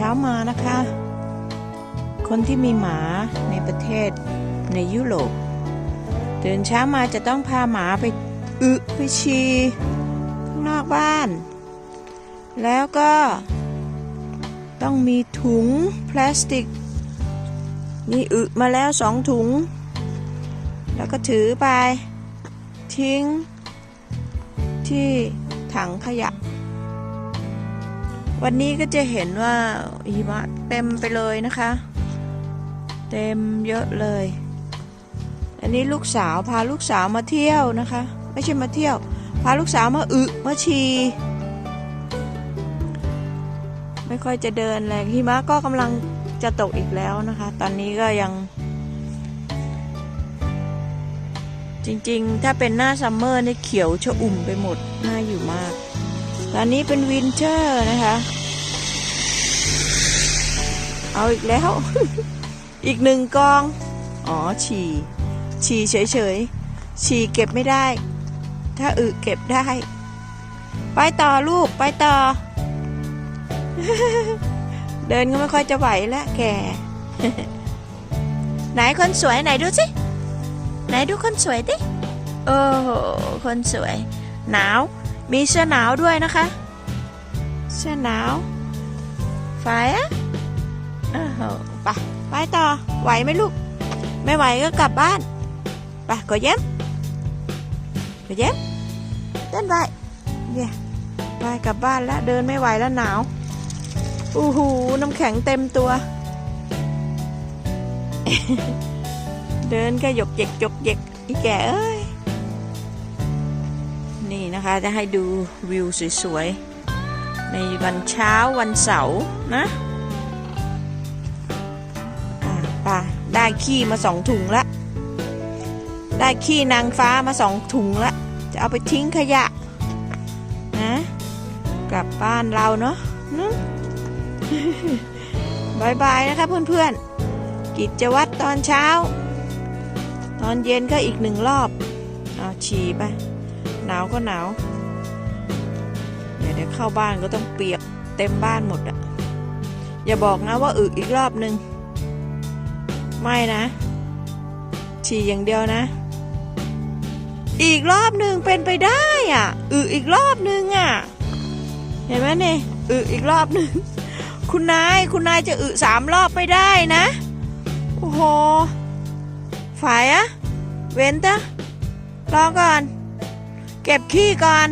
ช้ามานะคะ คนที่มีหมาในประเทศในยุโรปตื่นเช้ามาจะต้องพาหมาไปอึไปฉี่ข้างนอกบ้าน แล้วก็ต้องมีถุงพลาสติก นี่อึมาแล้วสองถุง แล้วก็ถือไป ทิ้งที่ถังขยะ วันนี้ก็จะเห็นว่าหิมะเต็มไปเลยนะคะ เต็มเยอะเลย อันนี้ลูกสาวพาลูกสาวมาเที่ยวนะคะ ไม่ใช่มาเที่ยว พาลูกสาวมาอึมาชีไม่ค่อยจะเดินแรงหิมะก็กำลังจะตกอีกแล้วนะคะ ตอนนี้ก็ยัง จริงๆ ถ้าเป็นหน้าซัมเมอร์นี่เขียวชะอุ่มไปหมดน่าอยู่มาก ตอนนี้เป็นวินเทอร์นะคะ เอาอีกแล้ว อีกหนึ่งกอง อ๋อ ฉี่ ฉี่เฉยๆ ฉี่เก็บไม่ได้ ถ้าอึเก็บได้ ไปต่อลูก ไปต่อ เดินก็ไม่ค่อยจะไหวแล้วแก ไหนคนสวยไหนดูสิ ไหนดูคนสวยดิ โอ้โห คนสวย หนาว มีเสื้อหนาวด้วยนะคะ เสื้อหนาวไฟอะโอ้โหไปไปต่อ ไหวไหมลูก ไม่ไหวก็กลับบ้าน ไปกดเย็มกดเย็มเต้นไปเนี่ยไปกลับบ้านแล้ว เดินไม่ไหวแล้วหนาวอู้หูน้ำแข็งเต็มตัว เดินก็หยกเยกหยกเยกอีแก่เอ้ย นะคะ จะให้ดูวิวสวยๆ ในวันเช้าวันเสาร์นะอ่าป่ะได้ขี้มาสองถุงละ ได้ขี้นางฟ้ามาสองถุงละ จะเอาไปทิ้งขยะนะกลับบ้านเราเนาะอืมบายบายนะคะเพื่อนๆ กิจวัตรตอนเช้า ตอนเย็นก็อีกหนึ่งรอบ เอาฉี่ไป หนาวก็หนาวเดี๋ยวเดี๋ยวเข้าบ้านก็ต้องเปียกเต็มบ้านหมดอะอย่าบอกนะว่าอึอีกรอบหนึ่งไม่นะ ฉี่อย่างเดียวนะ อีกรอบหนึ่งเป็นไปได้อะ อึอีกรอบหนึ่งอะ เห็นไหมเนี่ยอึอีกรอบหนึ่งคุณนายคุณนายจะอึสามรอบไม่ได้นะ โอ้โหฝ่ายอะเว้นตะรอก่อน เก็บขี้ก่อน